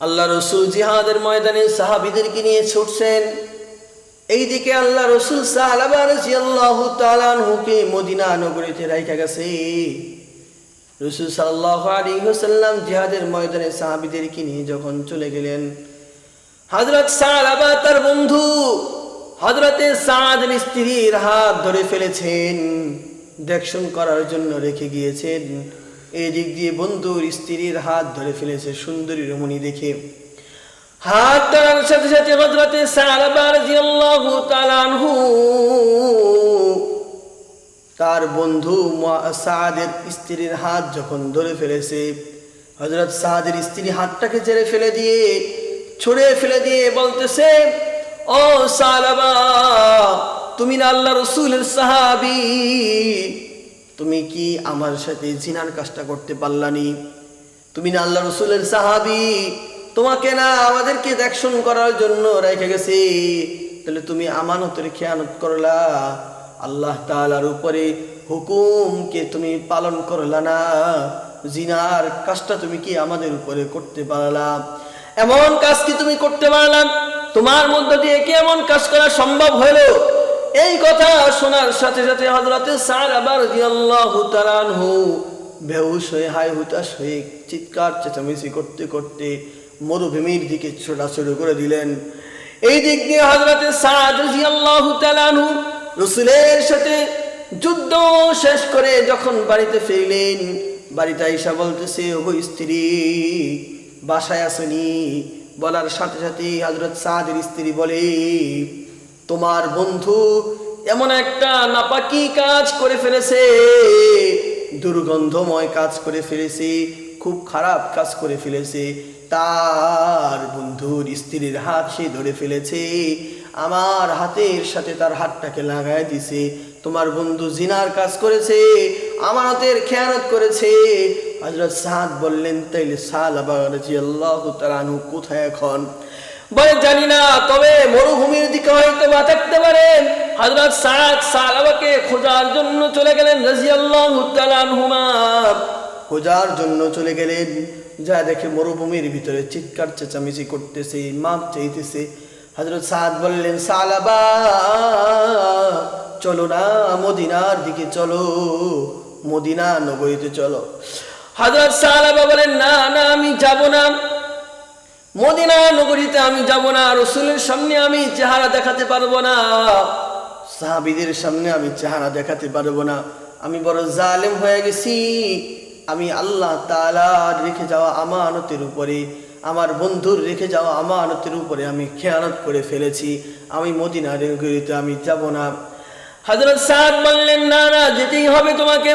আল্লাহ রসুল জিহাদের ময়দানে সাহাবিদেরকে নিয়ে ছুটছেন। এইদিকে আল্লাহ রসুল সাহাবাহ তালানহুকে মদিনা নগরীতে রাইখা গেছে। রসুল সাল্লাহ আলী হোসাল্লাম জিহাদের ময়দানে সাহাবিদেরকে নিয়ে যখন চলে গেলেন হজরত সাহাবা তার বন্ধু হজরতে সাদের স্ত্রীর হাত ধরে ফেলেছেন, দেখশন করার জন্য রেখে গিয়েছেন। এই দিক দিয়ে বন্ধুর স্ত্রীর হাত ধরে ফেলেছে সুন্দরী রমণী দেখে। হাত ধরার সাথে সাথে হজরতে আনহু, তার বন্ধু সাদের স্ত্রীর হাত যখন ধরে ফেলেছে হজরত সাদের স্ত্রী হাতটাকে ছেড়ে ফেলে দিয়ে, ছুড়ে ফেলে দিয়ে বলতেছে, ও সালাবা, তুমি না আল্লাহ রসুলের সাহাবি তুমি কি আমার সাথে জিনার কাজটা করতে পারলানি? তুমি না আল্লাহ রসুলের সাহাবি। তোমাকে না আমাদেরকে দেখশন করার জন্য রেখে গেছে। তাহলে তুমি আমানতের খেয়ানত করলা। আল্লাহ তাআলার উপরে হুকুমকে তুমি পালন করলা না। জিনার কাজটা তুমি কি আমাদের উপরে করতে পারলা? এমন কাজ কি তুমি করতে পারলাম তোমার মধ্য দিয়ে কি এমন কাজ করা সম্ভব হলো? এই কথা শোনার সাথে সাথে হজরতে রাদিয়াল্লাহু তাআলা আনহু বেহুশ হয়ে হাই হুতাশ হয়ে চিৎকার, চেঁচামেচি করতে করতে মরুভূমির দিকে ছোটা শুরু করে দিলেন। এই দিক দিয়ে হজরতে সাদ রাদিয়াল্লাহু তাআলা আনহু রসুলের সাথে যুদ্ধ শেষ করে যখন বাড়িতে ফিরলেন, বাড়িতে আইসা বলতেছে, ওগো স্ত্রী, বাসায় আসেনি? বলার সাথে সাথে হজরত সাদের স্ত্রী বলে তোমার বন্ধু এমন একটা নাপাকি কাজ করে ফেলেছে, দুর্গন্ধময় কাজ করে ফেলেছে, খুব খারাপ কাজ করে ফেলেছে। তার বন্ধুর স্ত্রীর হাত সে ধরে ফেলেছে, আমার হাতের সাথে তার হাতটাকে লাগাই দিছে। তোমার বন্ধু জিনার কাজ করেছে আমানতের খেয়ানত করেছে। হজরত সাদ বললেন, তাইলে সাল আবার আল্লাহ কোথায় এখন? বলে জানি না তবে মরুভূমির দিকে হয়তো বা থাকতে পারে। হজরত সাদ সালাবাকে খোঁজার জন্য চলে গেলেন রাজিয়াল্লাহু তাআলা খোঁজার জন্য চলে গেলেন যা দেখে মরুভূমির ভিতরে চিৎকার চেঁচামেচি করতেছে মাপ চাইতেছে। হজরত সাদ বললেন সালাবা চলো না মদিনার দিকে চলো মদিনা নগরীতে চলো। হজরত সালাবা বলেন না না আমি যাব না। মদিনা নগরীতে আমি যাব না, রসুলের সামনে আমি চেহারা দেখাতে পারব না, সাহাবিদের সামনে আমি চেহারা দেখাতে পারব না। আমি বড় জালেম হয়ে গেছি, আমি আল্লাহ তালার রেখে যাওয়া আমানতের উপরে, আমার বন্ধুর রেখে যাওয়া আমানতের উপরে আমি খেয়ানত করে ফেলেছি, আমি মদিনা নগরীতে আমি যাব না। হজরত সাদ বললেন, না না, যেতেই হবে তোমাকে।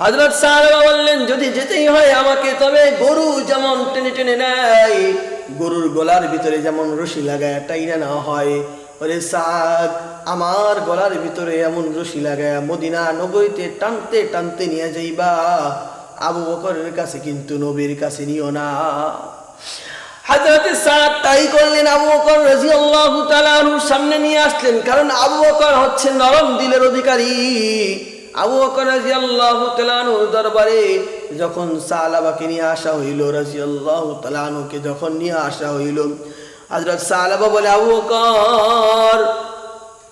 হজরত সাহাবা বললেন, যদি যেতেই হয় আমাকে, তবে গরু যেমন টেনে টেনে নেয়, গরুর গলার ভিতরে যেমন রশি লাগায় টাইনা নেওয়া হয়। বলে সাদ, আমার গলার ভিতরে এমন রশি লাগায় মদিনা নগরীতে টানতে টানতে নিয়ে যাইবা। আবু বকরের কাছে কিন্তু নবীর কাছে নিও না। হাজরতে সাদ তাই করলেন, আবু বকর রাদিয়াল্লাহু তাআলা আনহুর সামনে নিয়ে আসলেন। কারণ আবু বকর হচ্ছে নরম দিলের অধিকারী। আবু বকর রাদিয়াল্লাহু তাআলা আনহুর দরবারে যখন সালাবাকে নিয়ে আসা হইল, রাদিয়াল্লাহু তাআলা আনহুকে যখন নিয়ে আসা হইল, হযরত সালাবা বলে, আবু বকর,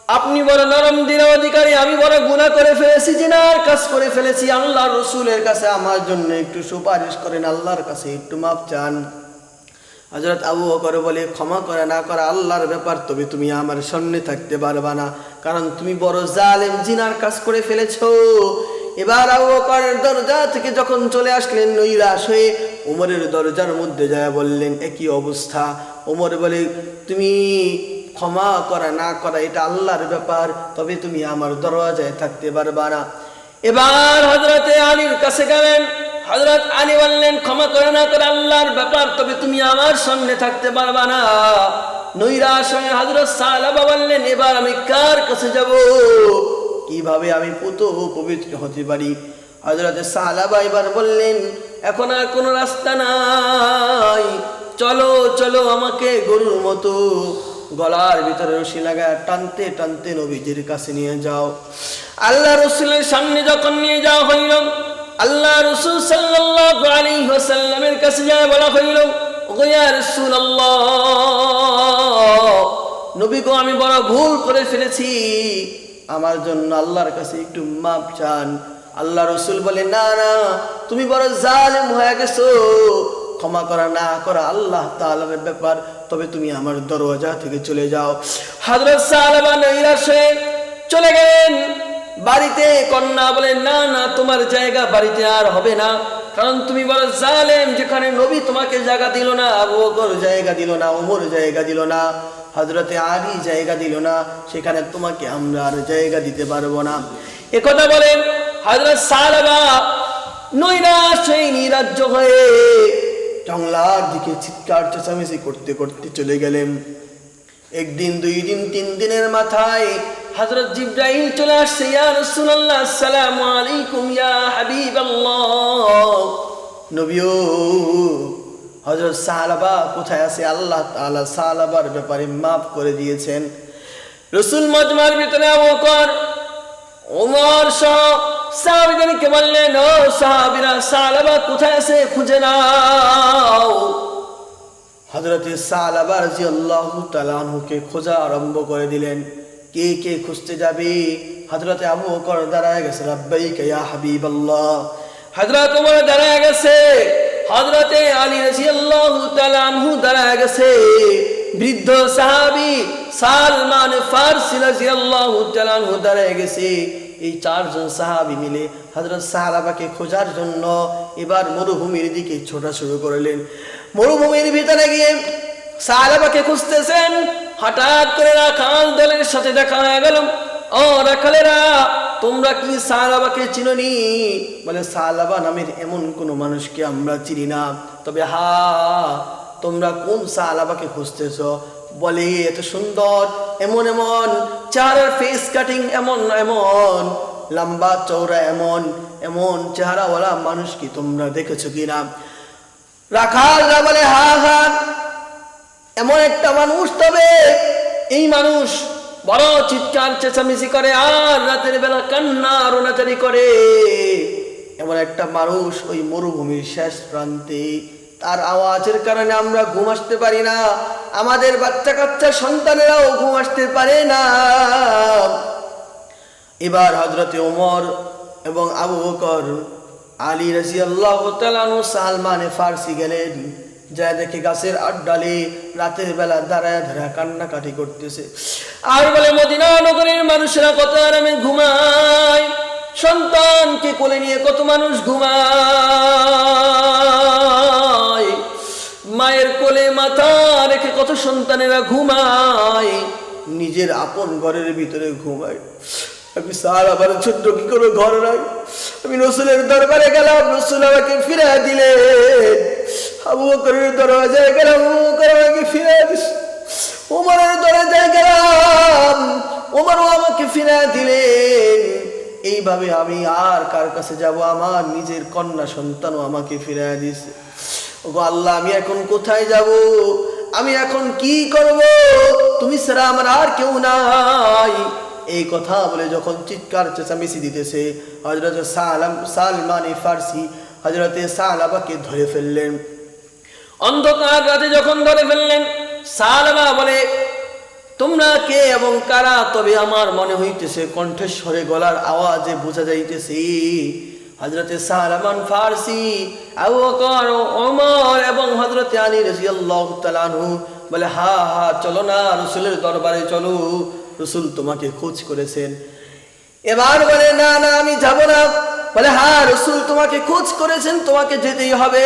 আপনি বড় নরম দিনের অধিকারী, আমি বড় গুনাহ করে ফেলেছি, জিনার কাজ করে ফেলেছি আল্লাহ রসুলের কাছে আমার জন্য একটু সুপারিশ করেন, আল্লাহর কাছে একটু মাপ চান। হজরত আবু বকর বলে, ক্ষমা করে না করা আল্লাহর ব্যাপার, তবে তুমি আমার সামনে থাকতে পারবা না। কারণ তুমি বড় জালেম, জিনার কাজ করে ফেলেছো। এবার আবু বকরের দরজা থেকে যখন চলে আসলেন নৈরাশ হয়ে, উমরের দরজার মধ্যে যায় বললেন, একই অবস্থা। ওমর বলে, তুমি ক্ষমা করা না করা, এটা আল্লাহর ব্যাপার, তবে তুমি আমার দরওয়াজায় থাকতে পারবা না। এবার হজরতে আলীর কাছে গেলেন। হজরত আলী বললেন, ক্ষমা করে না করে আল্লাহর ব্যাপার, তবে তুমি আমার সামনে থাকতে পারবা না। নৈরাশ হয়ে হজরত সালাবা বললেন, এবার আমি কার কাছে যাব? কীভাবে আমি পুত পবিত্র হতে পারি? হজরত সালাবা এবার বললেন, এখন আর কোনো রাস্তা নাই। চলো চলো আমাকে গরুর মতো গলার ভিতরে রশি লাগা টানতে টানতে নবীজির কাছে নিয়ে যাও। আল্লাহ রসুলের সামনে যখন নিয়ে যাওয়া হইল আল্লাহ রসুল সাল্লাল্লাহু আলাইহি ওয়াসাল্লামের কাছে যায় বলা হইল, ওগো ইয়া রাসূলুল্লাহ আমি বড় ভুল করে ফেলেছি। আমার জন্য আল্লাহর কাছে একটু মাপ চান। আল্লাহ রসুল বলে, না না, তুমি বড় জালেম হয়ে গেছো। ক্ষমা করা, না করা আল্লাহ তাআলার ব্যাপার। তবে তুমি আমার দরওয়াজা থেকে চলে যাও। হযরত সালাবা নৈরাশে চলে গেলেন। বাড়িতে কন্যা বলে, না না, তোমার জায়গা বাড়িতে আর হবে না। কারণ তুমি বড় জালেম, যেখানে নবী তোমাকে জায়গা দিল না, আবু বকর জায়গা দিল না, ওমর জায়গা দিল না হজরতে আলী জায়গা দিল না, সেখানে তোমাকে আমরা আর জায়গা দিতে পারব না। একথা বলেন হজরত সালাবা নৈরাশ সেই নিরাজ্য হয়ে জংলার দিকে চিৎকার চেঁচামেচি করতে করতে চলে গেলেন। একদিন, দুই দিন, তিন দিনের মাথায় হজরত জিব্রাইল চলে আসছে, ইয়া রাসূলুল্লাহ, আসসালামু আলাইকুম, ইয়া হাবিবাল্লাহ। নবীও, হযরত সাহাবা কোথায় আছে? আল্লাহ তাআলা সাহাবার ব্যাপারে মাফ করে দিয়েছেন। রসুল মজমার ভিতরে আবু বকর ওমর সহ সাহাবিদেরকে বললেন, ও সাহাবিরা সাহাবা কোথায় আছে? খুঁজে নাও। হজরত সালাবা রাজি আল্লাহ তালাহুকে খোঁজা আরম্ভ করে দিলেন। কে কে খুঁজতে যাবে? হজরতে আবু বকর দাঁড়ায় গেছে রাব্বাই কয়া হাবিব আল্লাহ হজরত উমর দাঁড়ায় গেছে হজরতে আলী রাজি আল্লাহ তালাহু দাঁড়ায় গেছে। বৃদ্ধ সাহাবি সালমান ফারসি রাজি আল্লাহ তালাহু দাঁড়ায় গেছে। এই চারজন সাহাবি মিলে হজরত সাহাবাকে খোঁজার জন্য এবার মরুভূমির দিকে ছোটা শুরু করলেন। মরুভূমির ভিতরে গিয়ে সাহাবাকে খুঁজতেছেন, হঠাৎ করে রাখাল দলের সাথে দেখা হয়ে গেল। ও রাখালেরা, তোমরা কি বলে নামের এমন কোন মানুষকে আমরা চিনি না। তবে হা, তোমরা কোন সাহাবাকে খুঁজতেছ? বলে এত সুন্দর, এমন এমন। চেহারার ফেস কাটিং এমন এমন, লম্বা চৌড়া এমন এমন চেহারাওয়ালা মানুষ কি তোমরা দেখেছ কি কিনা রাখালরা বলে, হা হা। এমন একটা মানুষ, তবে এই মানুষ বড় চিৎকার, চেঁচামেচি করে, আর রাতের বেলা কান্না রোনাচারি করে। এমন একটা মানুষ ওই মরুভূমির শেষ প্রান্তে, তার আওয়াজের কারণে আমরা ঘুম আসতে পারি না। আমাদের বাচ্চা কাচ্চা সন্তানেরাও ঘুম আসতে পারে না। এবার হজরতে ওমর এবং আবু বকর, আলী রাজি আল্লাহ সালমানে ফার্সি গেলেন যা দেখে গাছের আড্ডালে রাতের বেলা দাঁড়ায় ধারা কান্নাকাটি করতেছে। আর বলে, মদিনা নগরের মানুষেরা কত আরামে ঘুমায়? সন্তানকে কোলে নিয়ে কত মানুষ ঘুমায়? মায়ের কোলে মাথা কত সন্তানেরা ঘুমায়। নিজের আপন ঘরের ভিতরে ঘুমায়। আমি, স্যার আবার ছোট্ট কি করে ঘর নাই? আমি, রসুলের দরবারে গেলাম, রসুল আমাকে ফিরে দিলেন। আবু বকরের দরজায় গেলাম, আবু বকর আমাকে ফিরে দিস ওমরের দরজায় গেলাম ওমরও আমাকে ফিরে দিলেন। এইভাবে আমি আর কার কাছে যাব? আমার নিজের কন্যা সন্তানও আমাকে ফিরে দিছে ওগো আল্লাহ, আমি এখন কোথায় যাব? আমি এখন কি করব? তুমি ছাড়া আমার আর কেউ নাই। এই কথা বলে যখন চিৎকার চেঁচামেচি দিতেছে হজরত সালাম, সালমানি ফার্সি হজরতে সালাবাকে ধরে ফেললেন। অন্ধকার রাতে যখন ধরে ফেললেন, সালমা বলে, তোমরা কে এবং কারা? তবে আমার মনে হইতেছে কণ্ঠস্বরে গলার আওয়াজে বোঝা যাইতেছে হজরতে সালামান ফার্সি, আবু বকর, ওমর এবং হজরতে আলী রাদিয়াল্লাহু তাআলা বলে, হা হা, চলো না, রসুলের দরবারে চলো। রসুল তোমাকে খোঁজ করেছেন। এবার বলে, না না, আমি যাব না। বলে হ্যাঁ রসুল তোমাকে খোঁজ করেছেন, তোমাকে যেতেই হবে।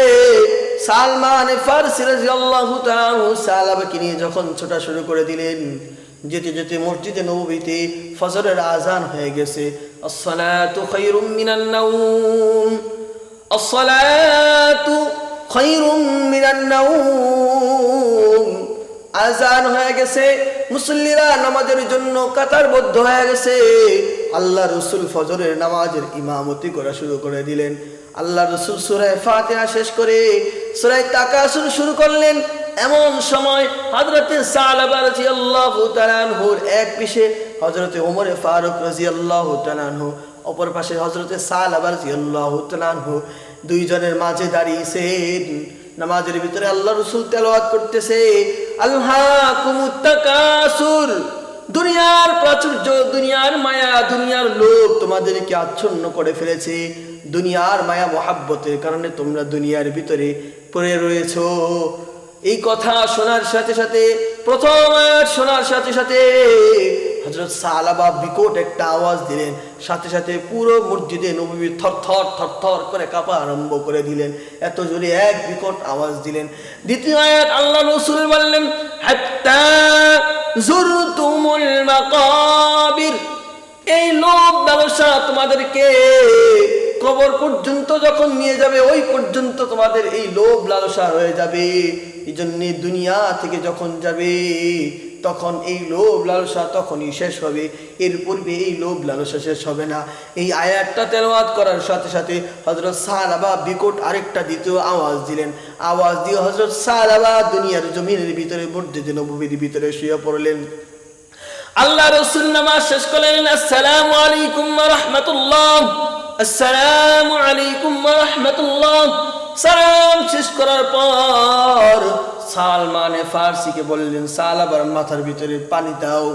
সালমান ফারসি রাদিয়াল্লাহু তাআলা সালাবাকে নিয়ে যখন ছোটা শুরু করে দিলেন যেতে যেতে মসজিদে নবীতে ফজরের আজান হয়ে গেছে। আসসালাতু খায়রুম মিনান নাওম আসসালাতু খায়রুম মিনান নাওম আজান হয়ে গেছে। মুসল্লিরা নামাজের জন্য কাতারবদ্ধ হয়ে গেছে। আল্লাহ রসুল ফজরের নামাজের ইমামতি করা শুরু করে দিলেন। আল্লাহ রসুল সুরায় ফাতিহা শেষ করে সুরায় তাকাসুর শুরু করলেন। এমন সময় হজরতে সালাবা রাজি আল্লাহ এক পিছে হজরতে ওমরে ফারুক রাজি আল্লাহ তালানহু অপর পাশে হজরতে সালাবা রাজি দুইজনের মাঝে দাঁড়িয়েছেন। নামাজের ভিতরে আল্লাহ রসুল তেলাওয়াত করতেছে আল্লাহ কুমুত্তাকাসুর দুনিয়ার প্রাচুর্য, দুনিয়ার মায়া, দুনিয়ার লোক তোমাদেরকে আচ্ছন্ন করে ফেলেছে। দুনিয়ার মায়া মহাব্বতের কারণে তোমরা দুনিয়ার ভিতরে পড়ে রয়েছো। এই কথা শোনার সাথে সাথে, প্রথম আয়াত শোনার সাথে সাথে হজরত সালাবা বিকট একটা আওয়াজ দিলেন। সাথে সাথে পুরো মসজিদে নবী থর থর করে কাঁপা আরম্ভ করে দিলেন। এত জোরে এক বিকট আওয়াজ দিলেন। দ্বিতীয় আয়াত আল্লাহ রসুল বললেন এই লোভ ব্যবসা তোমাদেরকে কবর পর্যন্ত যখন নিয়ে যাবে, ওই পর্যন্ত তোমাদের এই লোভ লালসা হয়ে যাবে। এই জন্য দুনিয়া থেকে যখন যাবে, তখন এই লোভ লালসা তখনই শেষ হবে। এর পূর্বে এই লোভ লালসা শেষ হবে না। এই আয়াতটা তেলাওয়াত করার সাথে সাথে হজরত সাহাবা বিকট আরেকটা দ্বিতীয় আওয়াজ দিলেন। আওয়াজ দিয়ে হজরত সাহাবা দুনিয়ার জমিনের ভিতরে, মসজিদে নবীর ভিতরে শুয়ে পড়লেন। আল্লাহ রসুল নামাজ শেষ করলেন, আসসালামু আলাইকুম রহমতুল্লাহ, আসসালামু আলাইকুম রহমতুল্লাহ। সালাম শেষ করার পর সালমানে ফার্সিকে বললেন সালাবার মাথার ভিতরে পানি দাও।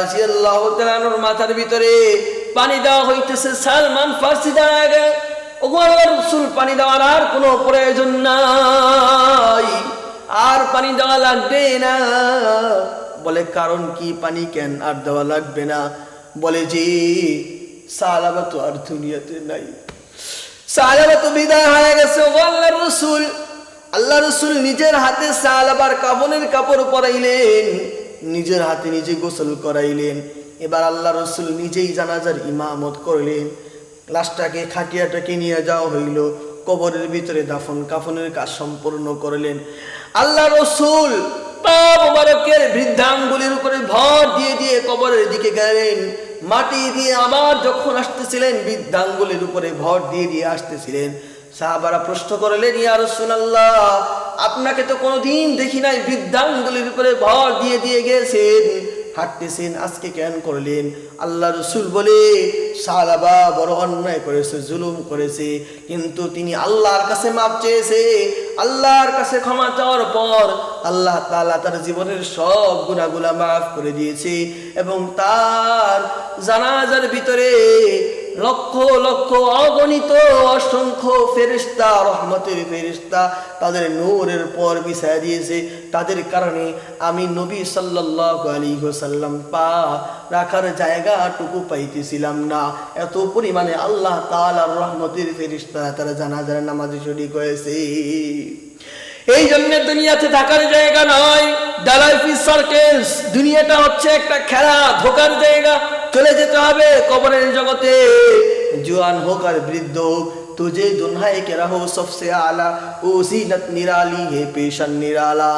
রাদিয়াল্লাহু তাআলার মাথার ভিতরে পানি দেওয়া হইতেছে। সালমান ফার্সি দাঁড়ায় গে ওগো আল্লাহর রাসূল, পানি দেওয়ার আর কোনো প্রয়োজন নাই। আর পানি দেওয়া লাগবে না। বলে, কারণ কি পানি কেন আর দেওয়া লাগবে না? বলে যে সালাবা তো আর দুনিয়াতে নাই। সালাবা তো বিদায় হয়ে গেছে আল্লাহ রসুল। আল্লাহ রসুল নিজের হাতে সালাবার কাপনের কাপড় পরাইলেন, নিজের হাতে নিজে গোসল করাইলেন। এবার আল্লাহ রসুল নিজেই জানাজার ইমামত করলেন। লাশটাকে, খাটিয়াটাকে নিয়ে যাওয়া হইল, কবরের ভিতরে দাফন কাফনের কাজ সম্পূর্ণ করলেন। আল্লাহ রসুল পা মোবারকের বৃদ্ধাঙ্গুলির উপরে ভর দিয়ে দিয়ে কবরের দিকে গেলেন। মাটি দিয়ে আবার যখন আসতেছিলেন, বৃদ্ধাঙ্গুলির উপরে ভর দিয়ে দিয়ে আসতেছিলেন। সাহাবারা প্রশ্ন করলেন, ইয়া রাসূলুল্লাহ, আপনাকে তো কোনোদিন দেখি নাই বৃদ্ধাঙ্গুলির উপরে ভর দিয়ে দিয়ে গেছেন। হাঁটতেছেন, আজকে কেন করলেন? আল্লাহ রসুল বলে সালাবা বড় অন্যায় করেছে, জুলুম করেছে, কিন্তু তিনি আল্লাহর কাছে মাপ চেয়েছে। আল্লাহর কাছে ক্ষমা চাওয়ার পর আল্লাহ তালা তার জীবনের সব গুণাগুলা মাফ করে দিয়েছে এবং তার জানাজার ভিতরে লক্ষ লক্ষ অগণিত অসংখ্য ফেরিস্তা রহমতের ফেরিস্তা তাদের নূরের পর বিছায় দিয়েছে। তাদের কারণে আমি নবী সাল্লাল্লাহু আলাইহি ওয়াসাল্লাম পা রাখার জায়গাটুকু পাইতেছিলাম না। এত পরিমাণে আল্লাহ তাআলার রহমতের ফেরিস্তা তারা জানা জানাজার নামাজে শরীক হয়েছে। এই জন্য দুনিয়াতে থাকার জায়গা নয়। ডালাইফি সার্কেস দুনিয়াটা হচ্ছে একটা খেলা, ধোকার জায়গা। চলে যেতে হবে কবরের জগতে। জোয়ান হোক আর বৃদ্ধ হোক তুঝে দুনহায় কে রাহো সবসে আলা, ও জিনত নিরালি হে পেশান নিরালা।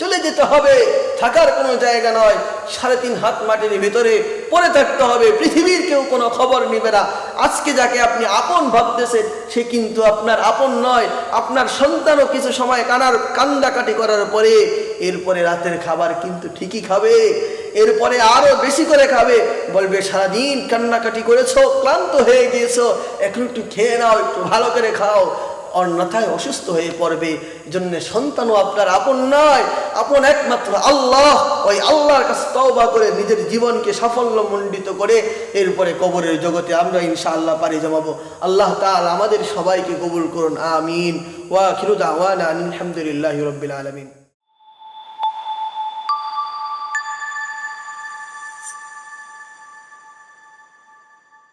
চলে যেতে হবে, থাকার কোনো জায়গা নয়, সাড়ে তিন হাত মাটির ভিতরে পড়ে থাকতে হবে, পৃথিবীর কেউ কোনো খবর নিবে না। আজকে যাকে আপনি আপন ভাবতেছেন, সে কিন্তু আপনার আপন নয়, আপনার সন্তানও কিছু সময় কানার কান্দাকাটি করার পরে, এরপরে রাতের খাবার কিন্তু ঠিকই খাবে। এরপরে আরও বেশি করে খাবে। বলবে, সারাদিন কান্নাকাটি করেছ, ক্লান্ত হয়ে গিয়েছো, এখন একটু খেয়ে নাও, একটু ভালো করে খাও। অন্যথায় অসুস্থ হয়ে পড়বে। জন্য সন্তানও আপনার আপন নয়, আপন একমাত্র আল্লাহ। ওই আল্লাহর কাছে তওবা করে নিজের জীবনকে সাফল্য মণ্ডিত করে এরপরে কবরের জগতে আমরা ইনশাআল্লাহ পারি জমাবো। আল্লাহ তাআলা আমাদের সবাইকে কবুল করুন, আমিন। ওয়া খিরু দাওয়ানা আলহামদুলিল্লাহি রাব্বিল আলামিন।